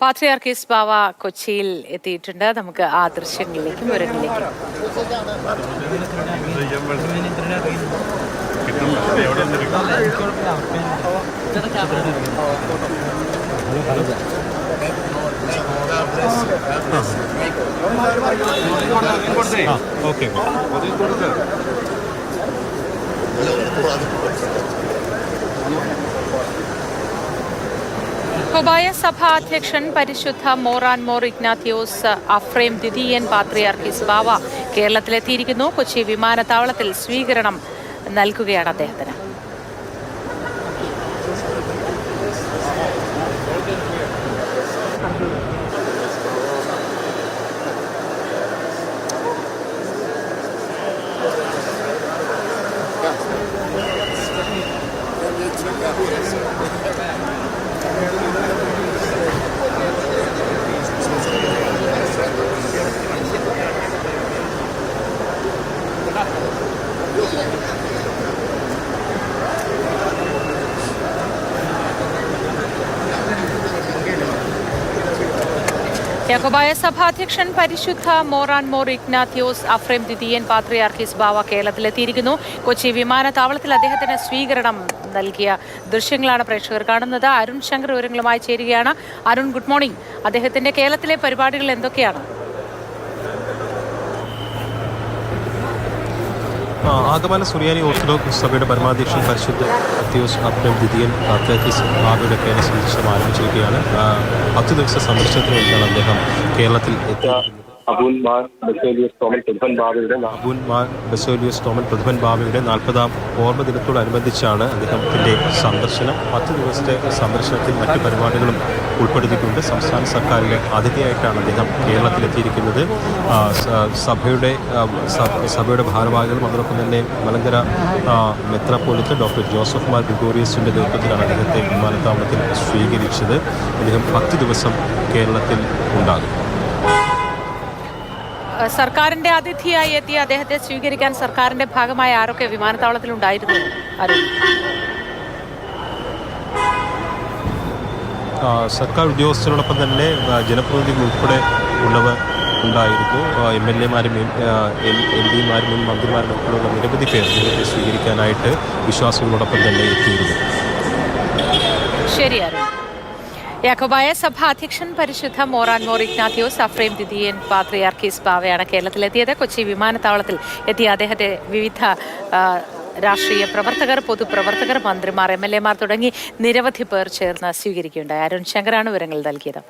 പാത്രിയാർക്കീസ് ബാവ കൊച്ചിയിൽ എത്തിയിട്ടുണ്ട്. നമുക്ക് ആ ദൃശ്യങ്ങളിലേക്കും വിവരങ്ങളിലേക്കും. ഹുബായ സഭാ അധ്യക്ഷൻ പരിശുദ്ധ മോറാൻ മോർ ഇഗ്നാത്തിയോസ് അഫ്രേം ദ്വിതീയൻ പാത്രിയാർക്കിസ് ബാവ കേരളത്തിലെത്തിയിരിക്കുന്നു. കൊച്ചി വിമാനത്താവളത്തിൽ സ്വീകരണം നൽകുകയാണ് അദ്ദേഹത്തിന്. യാക്കോബായ സഭാധ്യക്ഷൻ പരിശുദ്ധ മോറാൻ മോർ ഇഗ്നാത്യോസ് അഫ്രേം ദ്വിതീയൻ പാത്രിയാർക്കീസ് ബാവ കേരളത്തിലെത്തിയിരിക്കുന്നു. കൊച്ചി വിമാനത്താവളത്തിൽ അദ്ദേഹത്തിന് സ്വീകരണം നൽകിയ ദൃശ്യങ്ങളാണ് പ്രേക്ഷകർ കാണുന്നത്. അരുൺ ശങ്കർ വിവരങ്ങളുമായി ചേരുകയാണ്. അരുൺ ഗുഡ് മോർണിംഗ് അദ്ദേഹത്തിന്റെ കേരളത്തിലെ പരിപാടികൾ എന്തൊക്കെയാണ്? ആഗമന സുറിയാനി ഓർത്തഡോക്സ് സഭയുടെ പരമാധ്യക്ഷൻ പരിശുദ്ധ അത്യോസ് അബ്ദുൽ ദിദിയൻ അത്ലറ്റിക്സ് ബാബയുടെ കേരള സന്ദർശനം ആരംഭിച്ചിരിക്കുകയാണ് പത്ത് ദിവസ സന്ദർശനത്തിന് വേണ്ടിയാണ് അദ്ദേഹം കേരളത്തിൽ എത്തിയിരിക്കുന്നത്. അബൂൻ മാർ ബസേലിയസ് തോമൻ പുതുപ്പൻ ബാബയുടെ നാ- അബൂൻ മാർ ബസോലിയസ് തോമൻ പ്രതിഭൻ ബാബയുടെ നാൽപ്പതാം ഓർമ്മ ദിനത്തോടനുബന്ധിച്ചാണ് അദ്ദേഹത്തിന്റെ സന്ദർശനം. പത്ത് ദിവസത്തെ സന്ദർശനത്തിൽ മറ്റ് പരിപാടികളും ഉൾപ്പെടുത്തിയിട്ടുണ്ട്. സംസ്ഥാന സർക്കാരിലെ അതിഥിയായിട്ടാണ് അദ്ദേഹം കേരളത്തിലെത്തിയിരിക്കുന്നത്. സഭയുടെ സഭയുടെ ഭാരവാഹികളും അതോടൊപ്പം തന്നെ മലങ്കര മെത്രാപ്പോലത്ത് ഡോക്ടർ ജോസഫ് മാർ ഗ്രിഗോറിയസിന്റെ നേതൃത്വത്തിലാണ് അദ്ദേഹത്തെ വിമാനത്താവളത്തിൽ സ്വീകരിച്ചത്. അദ്ദേഹം പത്ത് ദിവസം കേരളത്തിൽ ഉണ്ടാകും. സർക്കാരിന്റെ അതിഥിയായി എത്തിയ അദ്ദേഹത്തെ സ്വീകരിക്കാൻ സർക്കാരിന്റെ ഭാഗമായ ആരൊക്കെ വിമാനത്താവളത്തിലുണ്ടായിരുന്നു? അരുൺ സർക്കാർ ഉദ്യോഗസ്ഥരോടൊപ്പം തന്നെ ജനപ്രതിനിധികൾ ഉൾപ്പെടെ ഉള്ളവർ ഉണ്ടായിരുന്നു. എം എൽ എമാരും എം പിമാരും മുൻ മന്ത്രിമാരും ഉൾപ്പെടെയുള്ള നിരവധി പേർ നേരത്തെ സ്വീകരിക്കാനായിട്ട് വിശ്വാസികളോടൊപ്പം തന്നെ എത്തിയിരുന്നു. യാക്കോബായ സഭ അധ്യക്ഷൻ പരിശുദ്ധ മോറാൻ മോർ ഇഗ്നാത്തിയോസ് അഫ്രേം ദിദിയൻ പാത്രിയാർക്കീസ് ബാവയാണ് കേരളത്തിലെത്തിയത്. കൊച്ചി വിമാനത്താവളത്തിൽ എത്തിയ അദ്ദേഹത്തെ വിവിധ രാഷ്ട്രീയ പ്രവർത്തകർ പൊതുപ്രവർത്തകർ മന്ത്രിമാർ എം എൽ എമാർ തുടങ്ങി നിരവധി പേർ ചേർന്ന് സ്വീകരിക്കുകയുണ്ടായി. അരുൺ ശങ്കറാണ് വിവരങ്ങൾ നൽകിയത്.